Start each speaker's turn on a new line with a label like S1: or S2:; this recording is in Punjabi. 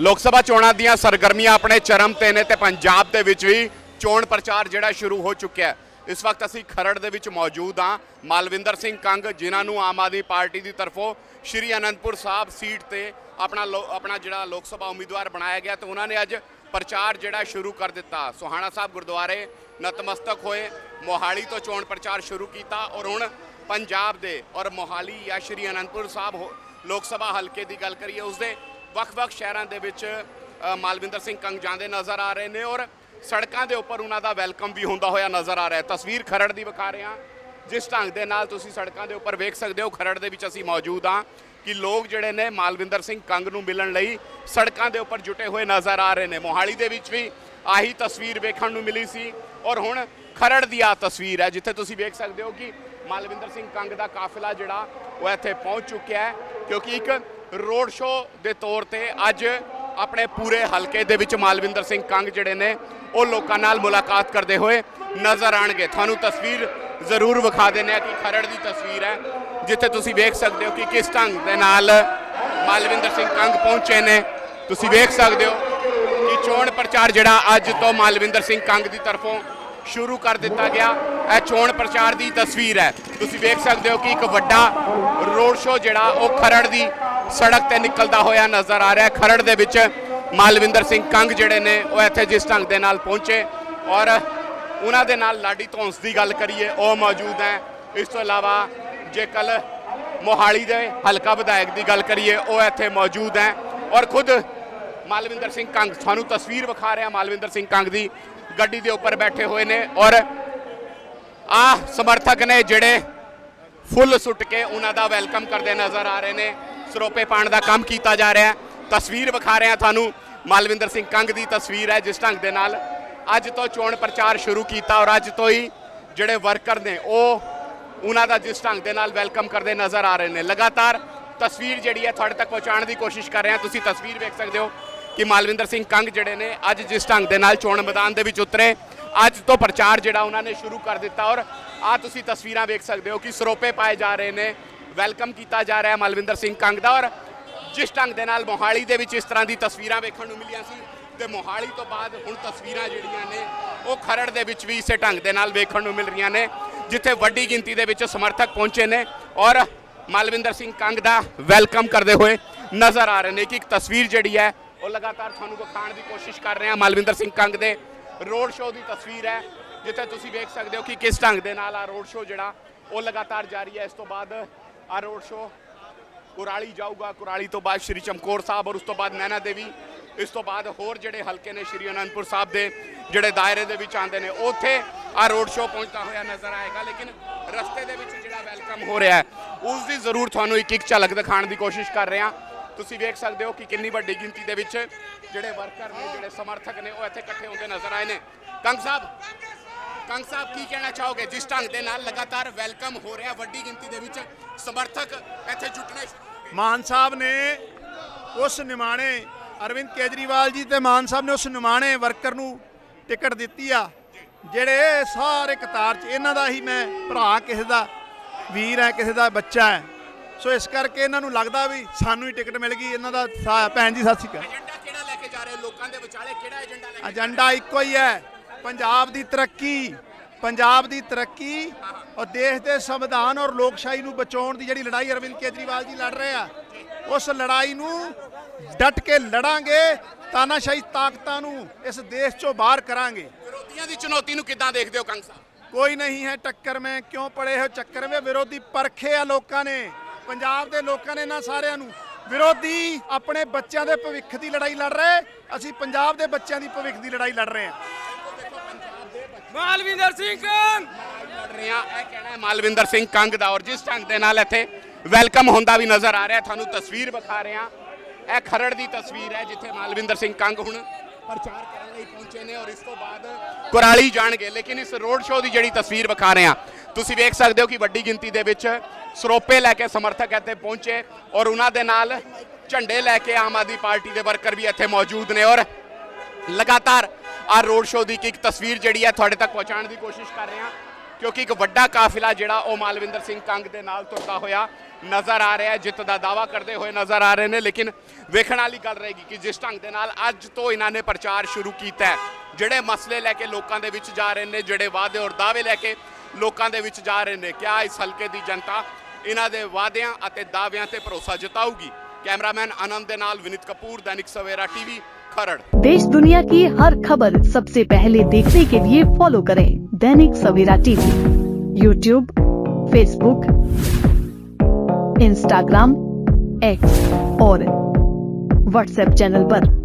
S1: ਲੋਕ ਸਭਾ ਚੋਣਾਂ ਦੀਆਂ ਸਰਗਰਮੀਆਂ ਆਪਣੇ ਚਰਮ ਤੇ ਨੇ ਤੇ ਪੰਜਾਬ ਦੇ ਵਿੱਚ ਵੀ ਚੋਣ ਪ੍ਰਚਾਰ ਜਿਹੜਾ ਸ਼ੁਰੂ ਹੋ ਚੁੱਕਿਆ ਹੈ। ਇਸ ਵਕਤ ਅਸੀਂ ਖਰੜ ਦੇ ਵਿੱਚ ਮੌਜੂਦ ਹਾਂ। ਮਾਲਵਿੰਦਰ ਸਿੰਘ ਕੰਗ, ਜਿਨ੍ਹਾਂ ਨੂੰ ਆਮ ਆਦਮੀ ਪਾਰਟੀ ਦੀ ਤਰਫੋਂ ਸ਼੍ਰੀ ਅਨੰਦਪੁਰ ਸਾਹਿਬ ਸੀਟ ਤੇ ਆਪਣਾ ਲੋ- ਆਪਣਾ ਜਿਹੜਾ ਲੋਕ ਸਭਾ ਉਮੀਦਵਾਰ ਬਣਾਇਆ ਗਿਆ ਤੇ ਉਹਨਾਂ ਨੇ ਅੱਜ ਪ੍ਰਚਾਰ ਜਿਹੜਾ ਸ਼ੁਰੂ ਕਰ ਦਿੱਤਾ। ਸੋਹਾਣਾ ਸਾਹਿਬ ਗੁਰਦੁਆਰੇ ਨਤਮਸਤਕ ਹੋਏ। ਮੋਹਾਲੀ ਤੋਂ ਚੋਣ ਪ੍ਰਚਾਰ ਸ਼ੁਰੂ ਕੀਤਾ ਔਰ ਹੁਣ ਪੰਜਾਬ ਦੇ ਔਰ ਮੋਹਾਲੀ ਜਾਂ ਸ਼੍ਰੀ ਅਨੰਦਪੁਰ ਸਾਹਿਬ ਹੋ- ਲੋਕ ਸਭਾ ਹਲਕੇ ਦੀ ਗੱਲ ਕਰੀਏ, ਉਸਦੇ ਵੱਖ-ਵੱਖ ਸ਼ਹਿਰਾਂ ਦੇ ਵਿੱਚ ਮਾਲਵਿੰਦਰ ਸਿੰਘ ਕੰਗ ਜਾਂਦੇ ਨਜ਼ਰ ਆ ਰਹੇ ਨੇ ਔਰ ਸੜਕਾਂ ਦੇ ਉੱਪਰ ਉਹਨਾਂ ਦਾ ਵੈਲਕਮ ਵੀ ਹੁੰਦਾ ਹੋਇਆ ਨਜ਼ਰ ਆ ਰਿਹਾ ਤਸਵੀਰ ਖਰੜ ਦੀ ਵਿਖਾ ਰਹੇ ਹਾਂ। ਜਿਸ ਢੰਗ ਦੇ ਨਾਲ ਤੁਸੀਂ ਸੜਕਾਂ ਦੇ ਉੱਪਰ ਵੇਖ ਸਕਦੇ ਹੋ, ਖਰੜ ਦੇ ਵਿੱਚ ਅਸੀਂ ਮੌਜੂਦ ਹਾਂ ਕਿ ਲੋਕ ਜਿਹੜੇ ਨੇ ਮਾਲਵਿੰਦਰ ਸਿੰਘ ਕੰਗ ਨੂੰ ਮਿਲਣ ਲਈ ਸੜਕਾਂ ਦੇ ਉੱਪਰ ਜੁਟੇ ਹੋਏ ਨਜ਼ਰ ਆ ਰਹੇ ਨੇ। ਮੋਹਾਲੀ ਦੇ ਵਿੱਚ ਵੀ ਆਹੀ ਤਸਵੀਰ ਵੇਖਣ ਨੂੰ ਮਿਲੀ ਸੀ ਔਰ ਹੁਣ ਖਰੜ ਦੀ ਆ ਤਸਵੀਰ ਹੈ, ਜਿੱਥੇ ਤੁਸੀਂ ਵੇਖ ਸਕਦੇ ਹੋ ਕਿ ਮਾਲਵਿੰਦਰ ਸਿੰਘ ਕੰਗ ਦਾ ਕਾਫਲਾ ਜਿਹੜਾ ਉਹ ਇੱਥੇ ਪਹੁੰਚ ਚੁੱਕਿਆ ਹੈ, ਕਿਉਂਕਿ ਇੱਕ ਰੋਡ ਸ਼ੋਅ ਦੇ ਤੌਰ ਤੇ ਅੱਜ ਆਪਣੇ ਪੂਰੇ ਹਲਕੇ ਦੇ ਵਿੱਚ ਮਾਲਵਿੰਦਰ ਸਿੰਘ ਕੰਗ ਜਿਹੜੇ ਨੇ, ਉਹ ਲੋਕਾਂ ਨਾਲ ਮੁਲਾਕਾਤ ਕਰਦੇ ਹੋਏ ਨਜ਼ਰ ਆਣਗੇ ਤੁਹਾਨੂੰ ਤਸਵੀਰ ਜ਼ਰੂਰ ਵਿਖਾ ਦਿੰਦੇ ਆ ਕਿ ਖਰੜ ਦੀ ਤਸਵੀਰ ਹੈ, ਜਿੱਥੇ ਤੁਸੀਂ ਵੇਖ ਸਕਦੇ ਹੋ ਕਿ ਕਿਸ ਢੰਗ ਦੇ ਨਾਲ ਮਾਲਵਿੰਦਰ ਸਿੰਘ ਕੰਗ ਪਹੁੰਚੇ ਨੇ। ਤੁਸੀਂ ਵੇਖ ਸਕਦੇ ਹੋ ਕਿ ਚੋਣ ਪ੍ਰਚਾਰ ਜਿਹੜਾ ਅੱਜ ਤੋਂ ਮਾਲਵਿੰਦਰ ਸਿੰਘ ਕੰਗ ਦੀ ਤਰਫੋਂ ਸ਼ੁਰੂ ਕਰ ਦਿੱਤਾ ਗਿਆ। ਇਹ ਚੋਣ ਪ੍ਰਚਾਰ ਦੀ ਤਸਵੀਰ ਹੈ। ਤੁਸੀਂ ਵੇਖ ਸਕਦੇ ਹੋ ਕਿ ਇੱਕ ਵੱਡਾ ਰੋਡ ਸ਼ੋਅ ਜਿਹੜਾ, ਉਹ ਖਰੜ ਦੀ ਸੜਕ ਤੇ ਨਿਕਲਦਾ ਹੋਇਆ ਨਜ਼ਰ ਆ ਰਿਹਾ ਹੈ। ਖਰੜ ਦੇ ਵਿੱਚ ਮਾਲਵਿੰਦਰ ਸਿੰਘ ਕੰਗ ਜਿਹੜੇ ਨੇ, ਉਹ ਇੱਥੇ ਜਿਸ ਢੰਗ ਦੇ ਨਾਲ ਪਹੁੰਚੇ ਔਰ ਉਹਨਾਂ ਦੇ ਨਾਲ ਲਾਡੀ ਧੌਂਸ ਦੀ ਗੱਲ ਕਰੀਏ, ਉਹ ਮੌਜੂਦ ਹੈ। ਇਸ ਤੋਂ ਇਲਾਵਾ ਜੇ ਕੱਲ ਮੋਹਾਲੀ ਦੇ ਹਲਕਾ ਵਿਧਾਇਕ ਦੀ ਗੱਲ ਕਰੀਏ, ਉਹ ਇੱਥੇ ਮੌਜੂਦ ਹੈ ਔਰ ਖੁਦ ਮਾਲਵਿੰਦਰ ਸਿੰਘ ਕੰਗ ਤੁਹਾਨੂੰ ਤਸਵੀਰ ਵਿਖਾ ਰਿਹਾ ਮਾਲਵਿੰਦਰ ਸਿੰਘ ਕੰਗ ਦੀ। ਗੱਡੀ ਦੇ ਉੱਪਰ ਬੈਠੇ ਹੋਏ ਨੇ ਔਰ ਆ ਸਮਰਥਕ ਨੇ ਜਿਹੜੇ ਫੁੱਲ ਸੁੱਟ ਕੇ ਉਹਨਾਂ ਦਾ ਵੈਲਕਮ ਕਰਦੇ ਨਜ਼ਰ ਆ ਰਹੇ ਨੇ। ਸਰੋਪੇ ਪਾਣ ਦਾ ਕੰਮ ਕੀਤਾ ਜਾ ਰਿਹਾ। ਹੈ ਤਸਵੀਰ ਵਿਖਾ ਰਿਹਾ ਤੁਹਾਨੂੰ ਮਾਲਵਿੰਦਰ ਸਿੰਘ ਕੰਗ ਦੀ ਤਸਵੀਰ ਹੈ, ਜਿਸ ਢੰਗ ਦੇ ਨਾਲ ਅੱਜ ਤੋਂ ਚੋਣ ਪ੍ਰਚਾਰ ਸ਼ੁਰੂ ਕੀਤਾ ਔਰ ਅੱਜ ਤੋਂ ਹੀ ਜਿਹੜੇ ਵਰਕਰ ਨੇ ਉਹ ਉਹਨਾਂ ਦਾ ਜਿਸ ਢੰਗ ਦੇ ਨਾਲ ਵੈਲਕਮ ਕਰਦੇ ਨਜ਼ਰ ਆ ਰਹੇ ਨੇ। ਲਗਾਤਾਰ ਤਸਵੀਰ ਜਿਹੜੀ ਹੈ ਤੁਹਾਡੇ ਤੱਕ ਪਹੁੰਚਾਉਣ ਦੀ ਕੋਸ਼ਿਸ਼ ਕਰ ਰਹੇ। ਹਾਂ ਤੁਸੀਂ ਤਸਵੀਰ ਵੇਖ ਸਕਦੇ ਹੋ। ਕਿ ਮਾਲਵਿੰਦਰ ਸਿੰਘ ਕੰਗ ਜਿਹੜੇ ਨੇ ਅੱਜ ਜਿਸ ਢੰਗ ਦੇ ਨਾਲ ਚੋਣ ਮੈਦਾਨ ਦੇ ਵਿੱਚ ਉਤਰੇ, ਅੱਜ ਤੋਂ ਪ੍ਰਚਾਰ ਜਿਹੜਾ ਉਹਨਾਂ ਨੇ ਸ਼ੁਰੂ ਕਰ ਦਿੱਤਾ ਔਰ ਆ ਤੁਸੀਂ ਤਸਵੀਰਾਂ ਵੇਖ ਸਕਦੇ ਹੋ ਕਿ ਸਰੋਪੇ ਪਾਏ ਜਾ ਰਹੇ ਨੇ, ਵੈਲਕਮ ਕੀਤਾ ਜਾ ਰਿਹਾ ਮਾਲਵਿੰਦਰ ਸਿੰਘ ਕੰਗ ਦਾ ਔਰ ਜਿਸ ਢੰਗ ਦੇ ਨਾਲ ਮੋਹਾਲੀ ਦੇ ਵਿੱਚ ਇਸ ਤਰ੍ਹਾਂ ਦੀ ਤਸਵੀਰਾਂ ਵੇਖਣ ਨੂੰ ਮਿਲੀਆਂ ਸੀ ਤੇ ਮੋਹਾਲੀ ਤੋਂ ਬਾਅਦ ਹੁਣ ਤਸਵੀਰਾਂ ਜਿਹੜੀਆਂ ਨੇ ਉਹ ਖਰੜ ਦੇ ਵਿੱਚ ਵੀ ਇਸੇ ਢੰਗ ਦੇ ਨਾਲ ਵੇਖਣ ਨੂੰ ਮਿਲ ਰਹੀਆਂ ਨੇ, ਜਿੱਥੇ ਵੱਡੀ ਗਿਣਤੀ ਦੇ ਵਿੱਚ ਸਮਰਥਕ ਪਹੁੰਚੇ ਨੇ ਔਰ ਮਾਲਵਿੰਦਰ ਸਿੰਘ ਕੰਗ ਦਾ ਵੈਲਕਮ ਕਰਦੇ ਹੋਏ ਨਜ਼ਰ ਆ ਰਹੇ ਨੇ ਕਿ ਇੱਕ ਤਸਵੀਰ ਜਿਹੜੀ ਹੈ ਉਹ ਲਗਾਤਾਰ ਤੁਹਾਨੂੰ ਵਿਖਾਉਣ ਦੀ ਕੋਸ਼ਿਸ਼ ਕਰ ਰਹੇ ਹਾਂ ਮਾਲਵਿੰਦਰ ਸਿੰਘ ਕੰਗ ਦੇ। ਰੋਡ ਸ਼ੋਅ ਦੀ ਤਸਵੀਰ ਹੈ, ਜਿੱਥੇ ਤੁਸੀਂ ਵੇਖ ਸਕਦੇ ਹੋ ਕਿ ਕਿਸ ਢੰਗ ਦੇ ਨਾਲ ਆ ਰੋਡ ਸ਼ੋਅ ਜਿਹੜਾ, ਉਹ ਲਗਾਤਾਰ ਜਾਰੀ ਹੈ। ਇਸ ਤੋਂ ਬਾਅਦ ਆ ਰੋਡ ਸ਼ੋਅ ਕੁਰਾਲੀ ਜਾਊਗਾ। ਕੁਰਾਲੀ ਤੋਂ ਬਾਅਦ ਸ਼੍ਰੀ ਚਮਕੌਰ ਸਾਹਿਬ ਔਰ ਉਸ ਤੋਂ ਬਾਅਦ ਨੈਣਾ ਦੇਵੀ। ਇਸ ਤੋਂ ਬਾਅਦ ਹੋਰ ਜਿਹੜੇ ਹਲਕੇ ਨੇ ਸ਼੍ਰੀ ਅਨੰਦਪੁਰ ਸਾਹਿਬ ਦੇ, ਜਿਹੜੇ ਦਾਇਰੇ ਦੇ ਵਿੱਚ ਆਉਂਦੇ ਨੇ, ਉੱਥੇ ਆ ਰੋਡ ਸ਼ੋਅ ਪਹੁੰਚਦਾ ਹੋਇਆ ਨਜ਼ਰ ਆਏਗਾ। ਲੇਕਿਨ ਰਸਤੇ ਦੇ ਵਿੱਚ ਜਿਹੜਾ ਵੈਲਕਮ ਹੋ ਰਿਹਾ ਹੈ ਉਸ ਦੀ ਜ਼ਰੂਰ ਤੁਹਾਨੂੰ ਇੱਕ ਇੱਕ ਝਲਕ ਦਿਖਾਉਣ ਦੀ ਕੋਸ਼ਿਸ਼ ਕਰ ਰਹੇ ਹਾਂ। ਤੁਸੀਂ ਵੇਖ ਸਕਦੇ ਹੋ ਕਿ ਕਿੰਨੀ ਵੱਡੀ ਗਿਣਤੀ ਦੇ ਵਿੱਚ ਜਿਹੜੇ ਵਰਕਰ ਨੇ, ਜਿਹੜੇ ਸਮਰਥਕ ਨੇ, ਉਹ ਇੱਥੇ ਇਕੱਠੇ ਹੁੰਦੇ ਨਜ਼ਰ ਆਏ ਨੇ। ਕੰਗ ਸਾਹਿਬ ਕੰਗ ਸਾਹਿਬ, ਕੀ ਕਹਿਣਾ ਚਾਹੋਗੇ? ਜਿਸ ਢੰਗ ਦੇ ਨਾਲ ਲਗਾਤਾਰ ਵੈਲਕਮ ਹੋ ਰਿਹਾ ਵੱਡੀ ਗਿਣਤੀ ਦੇ ਵਿੱਚ ਸਮਰਥਕ ਇੱਥੇ ਜੁਟਣੇ
S2: ਮਾਨ ਸਾਹਿਬ ਨੇ ਉਸ ਨਿਮਾਣੇ, ਅਰਵਿੰਦ ਕੇਜਰੀਵਾਲ ਜੀ ਤੇ ਮਾਨ ਸਾਹਿਬ ਨੇ ਉਸ ਨਿਮਾਣੇ ਵਰਕਰ ਨੂੰ ਟਿਕਟ ਦਿੱਤੀ ਆ, ਜਿਹੜੇ ਸਾਰੇ ਕਤਾਰ 'ਚ ਇਹਨਾਂ ਦਾ ਹੀ ਮੈਂ ਭਰਾ, ਕਿਸੇ ਦਾ ਵੀਰ ਹੈ, ਕਿਸੇ ਦਾ ਬੱਚਾ ਹੈ। ਸੋ ਇਸ ਕਰਕੇ ਇਹਨਾਂ ਨੂੰ ਲੱਗਦਾ ਵੀ ਸਾਨੂੰ ਹੀ ਟਿਕਟ ਮਿਲ ਗਈ ਇਹਨਾਂ ਦਾ ਸਾ- ਭੈਣ ਜੀ ਸਤਿ ਸ਼੍ਰੀ ਅਕਾਲ।
S1: ਏਜੰਡਾ ਕਿਹੜਾ ਲੈ ਕੇ ਜਾ ਰਹੇ ਹੋ? ਲੋਕਾਂ ਦੇ ਵਿਚਾਲੇ ਕਿਹੜਾ ਏਜੰਡਾ ਲੈ ਕੇ
S2: ਏਜੰਡਾ ਇੱਕੋ ਹੀ ਹੈ ਪੰਜਾਬ ਦੀ ਤਰੱਕੀ ਪੰਜਾਬ ਦੀ ਤਰੱਕੀ ਔਰ ਦੇਸ਼ ਦੇ ਸੰਵਿਧਾਨ ਔਰ ਲੋਕਸ਼ਾਹੀ ਨੂੰ ਬਚਾਉਣ ਦੀ ਜਿਹੜੀ ਲੜਾਈ ਅਰਵਿੰਦ ਕੇਜਰੀਵਾਲ ਜੀ ਲੜ ਰਹੇ ਆ ਉਸ ਲੜਾਈ ਨੂੰ ਡਟ ਕੇ ਲੜਾਂਗੇ ਤਾਨਾਸ਼ਾਹੀ ਤਾਕਤਾਂ ਨੂੰ ਇਸ ਦੇਸ਼ ਚੋਂ ਬਾਹਰ ਕਰਾਂਗੇ।
S1: ਵਿਰੋਧੀਆਂ ਦੀ ਚੁਣੌਤੀ ਨੂੰ ਕਿੱਦਾਂ ਦੇਖਦੇ ਹੋ ਕੰਗ ਸਾਹਿਬ?
S2: ਕੋਈ ਨਹੀਂ ਹੈ ਟੱਕਰ ਮੈਂ ਕਿਉਂ ਪੜੇ ਹੋ ਚੱਕਰ ਵਿੱਚ? ਵਿਰੋਧੀ ਪਰਖੇ ਆ ਲੋਕਾਂ ਨੇ। ਪੰਜਾਬ ਦੇ ਲੋਕਾਂ ਨੇ ਇਹਨਾਂ ਸਾਰਿਆਂ ਨੂੰ ਵਿਰੋਧੀ ਆਪਣੇ ਬੱਚਿਆਂ ਦੇ ਭਵਿੱਖ ਦੀ ਲੜਾਈ ਲੜ ਰਹੇ ਅਸੀਂ ਪੰਜਾਬ ਦੇ ਬੱਚਿਆਂ ਦੀ ਭਵਿੱਖ ਦੀ ਲੜਾਈ ਲੜ ਰਹੇ ਹਾਂ।
S3: ਮਾਲਵਿੰਦਰ ਸਿੰਘ ਕੰਗ।
S1: ਲੜ ਰਹੇ ਆ ਇਹ ਕਹਿਣਾ ਹੈ ਮਾਲਵਿੰਦਰ ਸਿੰਘ ਕੰਗ ਦਾ ਔਰ ਜਿਸ ਢੰਗ ਦੇ ਨਾਲ ਇੱਥੇ ਵੈਲਕਮ ਹੁੰਦਾ ਵੀ ਨਜ਼ਰ ਆ ਰਿਹਾ ਤੁਹਾਨੂੰ ਤਸਵੀਰ ਵਿਖਾ ਰਹੇ। ਆ ਇਹ ਖਰੜ ਦੀ ਤਸਵੀਰ ਹੈ ਜਿੱਥੇ ਮਾਲਵਿੰਦਰ ਸਿੰਘ ਕੰਗ ਹੁਣ ਪ੍ਰਚਾਰ ਕਰਨ ਲਈ ਪਹੁੰਚੇ ਨੇ ਔਰ ਇਸ ਤੋਂ ਬਾਅਦ ਕੁਰਾਲੀ ਜਾਣਗੇ। ਲੇਕਿਨ ਇਸ ਰੋਡ ਸ਼ੋਅ ਦੀ ਜਿਹੜੀ ਤਸਵੀਰ ਵਿਖਾ ਰਹੇ ਆ ਤੁਸੀਂ ਵੇਖ ਸਕਦੇ ਹੋ ਕਿ ਵੱਡੀ ਗਿਣਤੀ ਦੇ ਵਿੱਚ ਸਰੋਪੇ ਲੈ ਕੇ ਸਮਰਥਕ ਇੱਥੇ ਪਹੁੰਚੇ ਔਰ ਉਹਨਾਂ ਦੇ ਨਾਲ ਝੰਡੇ ਲੈ ਕੇ ਆਮ ਆਦਮੀ ਪਾਰਟੀ ਦੇ ਵਰਕਰ ਵੀ ਇੱਥੇ ਮੌਜੂਦ ਨੇ ਔਰ ਲਗਾਤਾਰ ਆ ਰੋਡ ਸ਼ੋਅ ਦੀ ਇੱਕ ਤਸਵੀਰ ਜਿਹੜੀ ਹੈ ਤੁਹਾਡੇ ਤੱਕ ਪਹੁੰਚਾਉਣ ਦੀ ਕੋਸ਼ਿਸ਼ ਕਰ ਰਹੇ ਹਾਂ, ਕਿਉਂਕਿ ਇੱਕ ਵੱਡਾ ਕਾਫਿਲਾ ਜਿਹੜਾ ਉਹ ਮਾਲਵਿੰਦਰ ਸਿੰਘ ਕੰਗ ਦੇ ਨਾਲ ਤੁਰਦਾ ਹੋਇਆ ਨਜ਼ਰ ਆ ਰਿਹਾ ਹੈ, ਜਿੱਤ ਦਾ ਦਾਵਾ ਕਰਦੇ ਹੋਏ ਨਜ਼ਰ ਆ ਰਹੇ ਨੇ, ਲੇਕਿਨ ਵੇਖਣ ਵਾਲੀ ਗੱਲ ਰਹੇਗੀ ਕਿ ਜਿਸ ਢੰਗ ਦੇ ਨਾਲ ਅੱਜ ਤੋਂ ਇਹਨਾਂ ਨੇ ਪ੍ਰਚਾਰ ਸ਼ੁਰੂ ਕੀਤਾ ਹੈ, ਜਿਹੜੇ ਮਸਲੇ ਲੈ ਕੇ ਲੋਕਾਂ ਦੇ ਵਿੱਚ ਜਾ ਰਹੇ ਨੇ, ਜਿਹੜੇ ਵਾਅਦੇ ਔਰ ਦਾਅਵੇ ਲੈ ਕੇ ਲੋਕਾਂ ਦੇ ਵਿੱਚ ਜਾ ਰਹੇ ਨੇ ਕਿਆ ਇਸ ਹਲਕੇ ਦੀ ਜਨਤਾ ਇਹਨਾਂ ਦੇ ਵਾਅਦਿਆਂ ਅਤੇ ਦਾਅਵਿਆਂ ਤੇ ਭਰੋਸਾ ਜਤਾਊਗੀ ਕੈਮਰਾਮੈਨ ਆਨੰਦ ਦੇ ਨਾਲ ਵਿਨੀਤ ਕਪੂਰ ਦੈਨਿਕ ਸਵੇਰਾ ਟੀਵੀ खरड़
S3: देश दुनिया की हर खबर सबसे पहले देखने के लिए फॉलो करें Dainik Savera TV YouTube Facebook Instagram X और व्हाट्सएप चैनल पर।